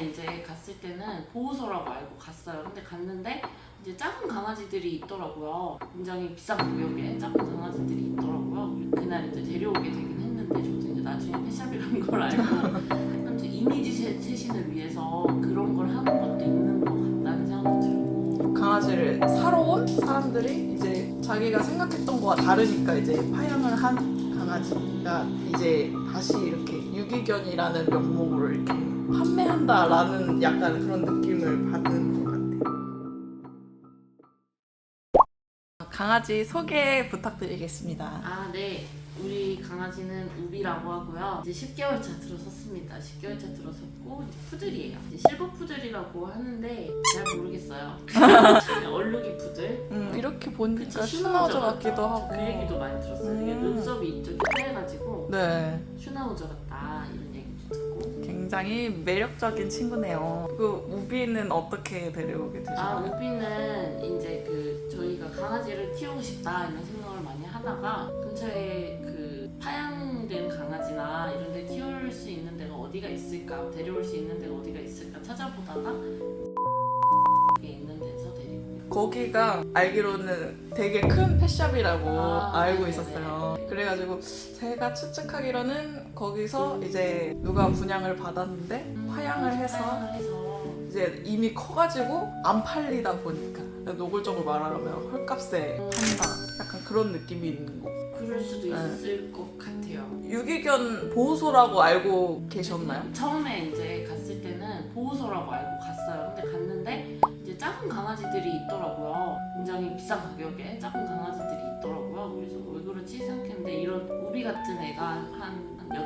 이제 갔을 때는 보호소라고 알고 갔어요. 근데 갔는데 이제 작은 강아지들이 있더라고요. 굉장히 비싼 가격에 작은 강아지들이 있더라고요. 그날 이제 데려오게 되긴 했는데 저도 이제 나중에 펫샵이라는 걸 알고 아무튼 이미지 쇄- 쇄신을 위해서 그런 걸 하는 것도 있는 것 같다는 생각도 들고 강아지를 사러 온 사람들이 이제 자기가 생각했던 거와 다르니까 이제 파양을 한 강아지가 이제 다시 이렇게 유기견이라는 명목으로 이렇게 판매한다라는 약간 그런 느낌을 받은 것 같아요. 강아지 소개 부탁드리겠습니다. 아, 네. 우리 강아지는 우비라고 하고요. 이제 10개월 차 들어섰습니다. 10개월 차 들어섰고 이제 푸들이에요. 이제 실버 푸들이라고 하는데 잘 모르겠어요. 얼룩이 푸들. 음, 이렇게 보니까 슈나우저 같기도 하고. 그 얘기도 많이 들었어요. 이게 음. 눈썹이 이쪽에 빼가지고 네. 슈나우저 같다 이런 얘기도 듣고. 굉장히 매력적인 친구네요. 그 우비는 어떻게 데려오게 아 되셨나요? 우비는 이제 그 저희가 강아지를 키우고 싶다 이런 생각을 많이 하다가 근처에 그 파양된 강아지나 이런 데 키울 수 있는 데가 어디가 있을까 데려올 수 있는 데가 어디가 있을까 찾아보다가 이게 있는 데서 데리고 거기가 알기로는 되게 큰 펫샵이라고 아, 알고 네네네. 있었어요. 그래가지고 제가 추측하기로는 거기서 이제 누가 분양을 받았는데 화양을 해서 이제 이미 커가지고 안 팔리다 보니까 노골적으로 말하면 헐값에 판다. 약간 그런 느낌이 있는 거. 그럴 수도 네. 있을 것 같아요. 유기견 보호소라고 알고 계셨나요? 처음에 이제 갔을 때는 보호소라고 알고 갔어요. 근데 갔는데 이제 작은 강아지들이 있더라고요. 굉장히 비싼 가격에 작은 강아지들이 있더라고요. 그래서 왜 그러지 생각했는데 이런 우비 같은 애가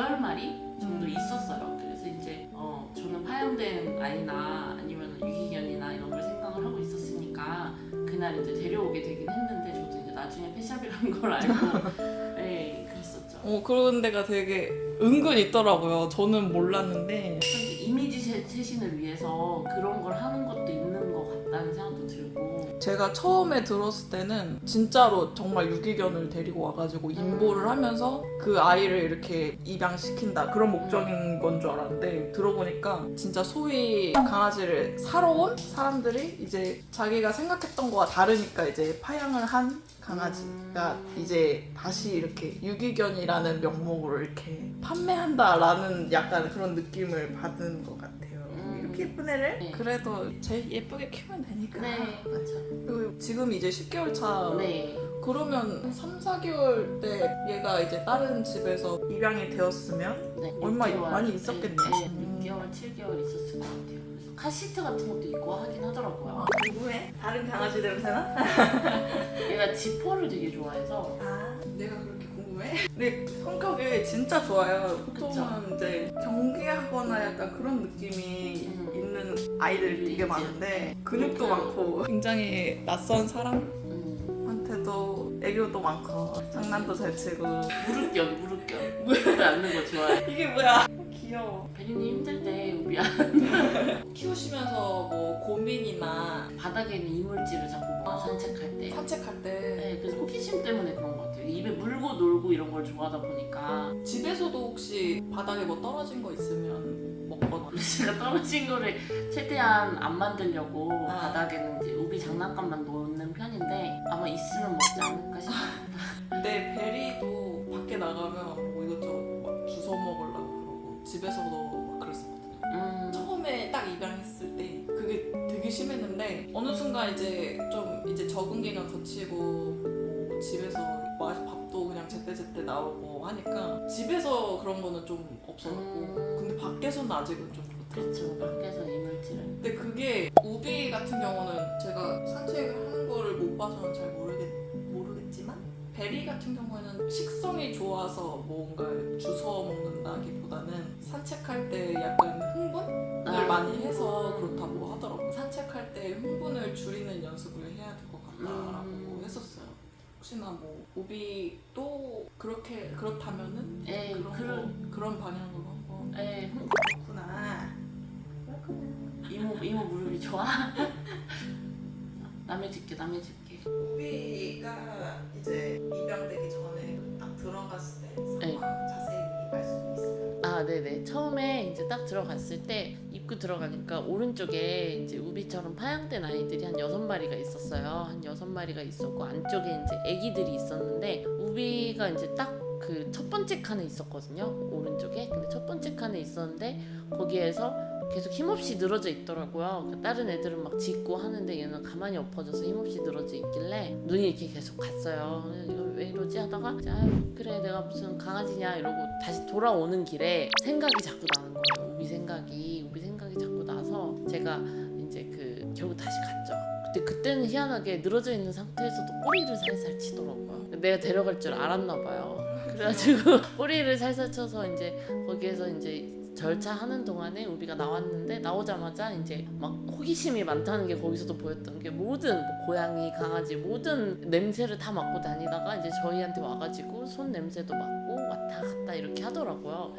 8마리 정도 음. 있었어요. 그래서 이제 어, 저는 파양된 아이나 아니면 유기견이나 이런 걸 생각을 하고 있었으니까 그날 이제 데려오게 되긴 했는데 저도 이제 나중에 펫샵이라는 걸 알고 네 그랬었죠. 어 그런 데가 되게 은근 있더라고요. 저는 몰랐는데 이미지 쇄- 쇄신을 위해서 그런 걸 하는 것도 있는 것 같다는 생각도 들고 제가 처음에 들었을 때는 진짜로 정말 유기견을 데리고 와가지고 인보를 하면서 그 아이를 이렇게 입양시킨다 그런 목적인 건 줄 알았는데 들어보니까 진짜 소위 강아지를 사러 온 사람들이 이제 자기가 생각했던 거와 다르니까 이제 파양을 한 강아지가 음. 이제 다시 이렇게 유기견이라는 명목으로 이렇게 판매한다라는 약간 그런 느낌을 받은 것 예쁜 애를 네. 그래도 제일 예쁘게 키우면 되니까. 네 그렇죠 그리고 지금 이제 10개월 차. 네 그러면 3, 4개월 때 얘가 이제 다른 집에서 입양이 되었으면 네, 얼마 6개월, 많이 있었겠네요. 네, 음. 6개월 7개월 있었을 것 같아요 그래서 카시트 같은 것도 있고 하긴 하더라고요 궁금해? 다른 강아지 냄새나? 얘가 지퍼를 되게 좋아해서 아, 내가 그렇게? 근데 성격이 진짜 좋아요. 보통은 이제 경계하거나 약간 그런 느낌이 음. 있는 아이들이 되게. 많은데 근육도 그렇구나. 많고 굉장히 낯선 사람한테도 음, 애교도 많고 장난도 잘 치고 무릎견 무릎견 무릎에 앉는 거 좋아해 이게 뭐야? 귀여워. 베리님 힘들 때 미안 키우시면서 뭐 고민이나 바닥에 있는 이물질을 자꾸 뭐 산책할 때 산책할 때 네, 그래서 호기심 때문에 그런 것 같아요. 입에 물고 놀고 이런 걸 좋아하다 보니까 집에서도 혹시 바닥에 뭐 떨어진 거 있으면 먹거나 제가 떨어진 거를 최대한 안 만들려고 아. 바닥에는 이제 우비 장난감만 놓는 편인데 아마 있으면 먹지 않을까 싶습니다. 근데 베리도 밖에 나가면 뭐 이것저것 막 주워 먹으려고 그러고 집에서도 막 그랬었거든요 음, 처음에 딱 입양했을 때 그게 되게 심했는데 어느 순간 이제 좀 이제 적응 기간 거치고 뭐 집에서 마- 밥도 그냥 제때제때 나오고 하니까 집에서 그런 거는 좀 없어졌고 음. 근데 밖에서는 아직은 좀 그렇죠. 밖에서 이물질을. 근데 그게 우비 같은 경우는 제가 산책을 하는 거를 못 봐서는 잘 모르겠, 모르겠지만 베리 같은 경우에는 식성이 좋아서 뭔가를 주워 먹는다기보다는 산책할 때 약간 흥분을 아. 많이 해서 그렇다고 하더라고요. 산책할 때 흥분을 줄이는 연습을 해야 될 것 같다라고 음. 했었어요. 혹시나 뭐 우비도 그렇게 그렇다면은 에 그런 그런 거, 그런 방향으로 한번 에 그렇구나. 이모 이모 무릎이 좋아? 남의 줄게 남의 줄게. 우비가 이제 입양되기 전에 딱 들어갔을 때 네. 상황 자세히 말씀이 있어요. 아, 네네. 처음에 이제 딱 들어갔을 때 입구 들어가니까 오른쪽에 이제 우비처럼 파양된 아이들이 한 여섯 마리가 있었어요. 한 여섯 마리가 있었고 안쪽에 이제 아기들이 있었는데 우비가 이제 딱 그 첫 번째 칸에 있었거든요. 오른쪽에. 근데 첫 번째 칸에 있었는데 거기에서 계속 힘없이 늘어져 있더라고요. 그 다른 애들은 막 짖고 하는데 얘는 가만히 엎어져서 힘없이 늘어져 있길래 눈이 이렇게 계속 갔어요. 이거 왜 이러지 하다가 아유 그래 내가 무슨 강아지냐 이러고 다시 돌아오는 길에 생각이 자꾸 나는 거예요. 우비 생각이 우비 나서 제가 이제 그 결국 다시 갔죠. 근데 그때는 희한하게 늘어져 있는 상태에서도 꼬리를 살살 치더라고요. 내가 데려갈 줄 알았나 봐요. 그래가지고 꼬리를 살살 쳐서 이제 거기에서 이제 절차하는 동안에 우비가 나왔는데 나오자마자 이제 막 호기심이 많다는 게 거기서도 보였던 게 모든 뭐 고양이, 강아지 모든 냄새를 다 맡고 다니다가 이제 저희한테 와가지고 손 냄새도 맡고 왔다 갔다 이렇게 하더라고요.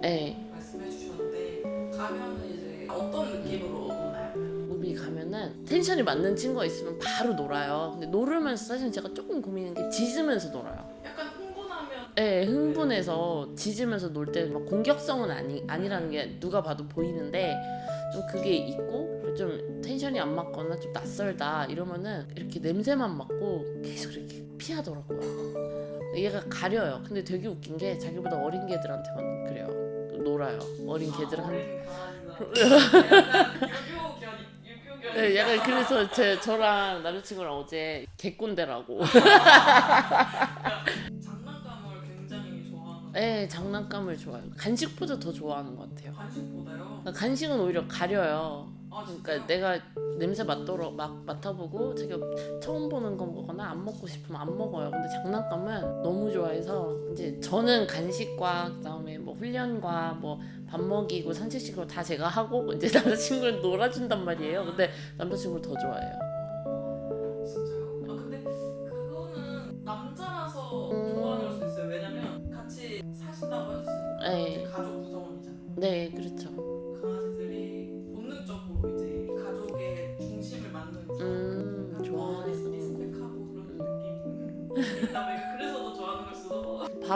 네. 말씀해 주셨는데 가면은 이제 어떤 느낌으로 노나요? 우비 가면은 텐션이 맞는 친구가 있으면 바로 놀아요. 근데 놀으면서 사실 제가 조금 고민인 게 짖으면서 놀아요. 약간 흥분하면 네, 흥분해서 짖으면서 놀 때 막 공격성은 아니 아니라는 게 누가 봐도 보이는데 좀 그게 있고 좀 텐션이 안 맞거나 좀 낯설다 이러면은 이렇게 냄새만 맡고 계속 이렇게 피하더라고요. 얘가 가려요. 근데 되게 웃긴 게 자기보다 어린 개들한테만 그래요. 놀아요. 어린 개들은 한. 유교견 유교견 네, 약간 그래서 제 저랑 남자친구랑 어제 개꼰대라고. 장난감을 굉장히 좋아하는 네, 장난감을 좋아해요. 간식보다 더 좋아하는 것 같아요. 간식보다요. 간식은 오히려 가려요. 아. 그러니까 내가 냄새 맡도록 막 맡아보고 자기가 처음 보는 거 먹거나 안 먹고 싶으면 안 먹어요. 근데 장난감은 너무 좋아해서 이제 저는 간식과 그다음에 뭐 훈련과 뭐 밥 먹이고 산책시키고 다 제가 하고 이제 남자친구를 놀아준단 말이에요. 근데 남자친구를 더 좋아해요.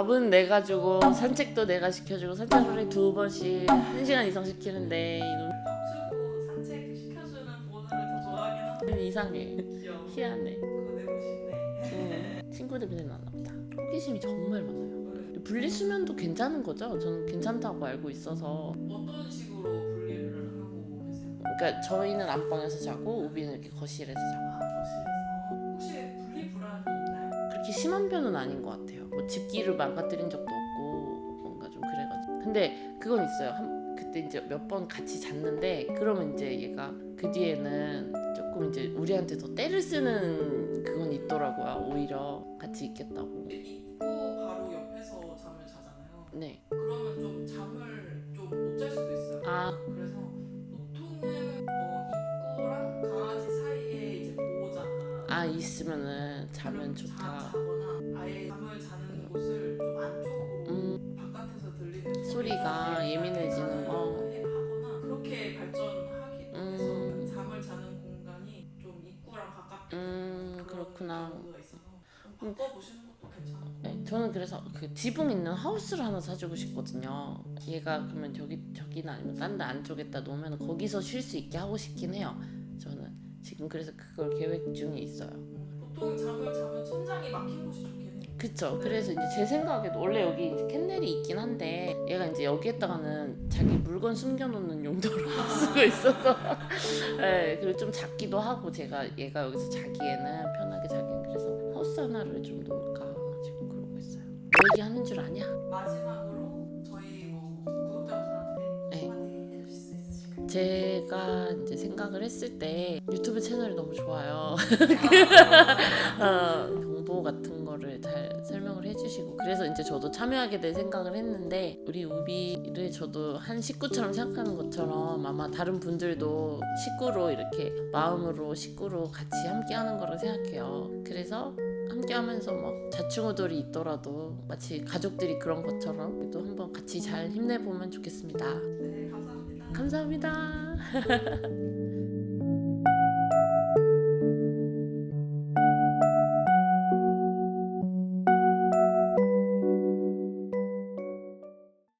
밥은 내가 주고 산책도 내가 시켜주고 산책을 두 번씩 한 시간 이상 시키는데 이놈 밥 주고 산책 시켜주는 보호자를 더 좋아하긴 하는데 이상해. 귀여워. 희한해. 그거 내고 싶네. 음, 친구들 그냥 나나 보다. 호기심이 정말 많아요. 분리수면도 괜찮은 거죠? 저는 괜찮다고 알고 있어서. 어떤 식으로 분리를 하고 계세요? 그러니까 저희는 안방에서 자고 우비는 이렇게 거실에서 자고. 아, 거실에서 혹시 분리 불안이 있나요? 그렇게 심한 편은 아닌 것 같아요. 뭐 집기를 망가뜨린 적도 없고 뭔가 좀 그래가지고. 근데 그건 있어요. 한, 그때 이제 몇 번 같이 잤는데 그러면 이제 얘가 그 뒤에는 조금 이제 우리한테 더 때를 쓰는 그건 있더라고요. 오히려 같이 있겠다고. 입구 바로 옆에서 잠을 자잖아요. 네. 그러면 좀 잠을 좀 못 잘 수도 있어요. 아, 그래서 보통은 어, 입구랑 강아지 사이에 이제 보호자나 아 있으면은 자면 자, 좋다. 자거나 지붕 있는 하우스를 하나 사주고 싶거든요. 얘가 그러면 저기 저기나 아니면 딴 데 안쪽에다 놓으면 거기서 쉴 수 있게 하고 싶긴 해요. 저는 지금 그래서 그걸 계획 중에 있어요. 보통 잠을 자면 천장이 막힌 곳이 좋긴 해요. 그쵸. 그래서 이제 제 생각에도 원래 여기 이제 캔넬이 있긴 한데 얘가 이제 여기에다가는 자기 물건 숨겨놓는 용도로 쓰고 있어서 네, 그리고 좀 작기도 하고 제가 얘가 여기서 자기에는 편하게 자기는 그래서 하우스 하나를 좀 놓을까 얘기하는 줄 아냐? 마지막으로 저희 뭐 구독자분들한테 네. 한마디 해주실 수 있으실까요? 제가 이제 생각을 했을 때 유튜브 채널이 너무 좋아요. 어, 정보 같은 거를 잘 설명을 해주시고 그래서 이제 저도 참여하게 될 생각을 했는데 우리 우비를 저도 한 식구처럼 생각하는 것처럼 아마 다른 분들도 식구로 이렇게 마음으로 식구로 같이 함께하는 거라고 생각해요. 그래서 함께하면서 막 자충우돌이 있더라도 마치 가족들이 그런 것처럼 또 한번 같이 잘 힘내보면 좋겠습니다. 네, 감사합니다. 감사합니다.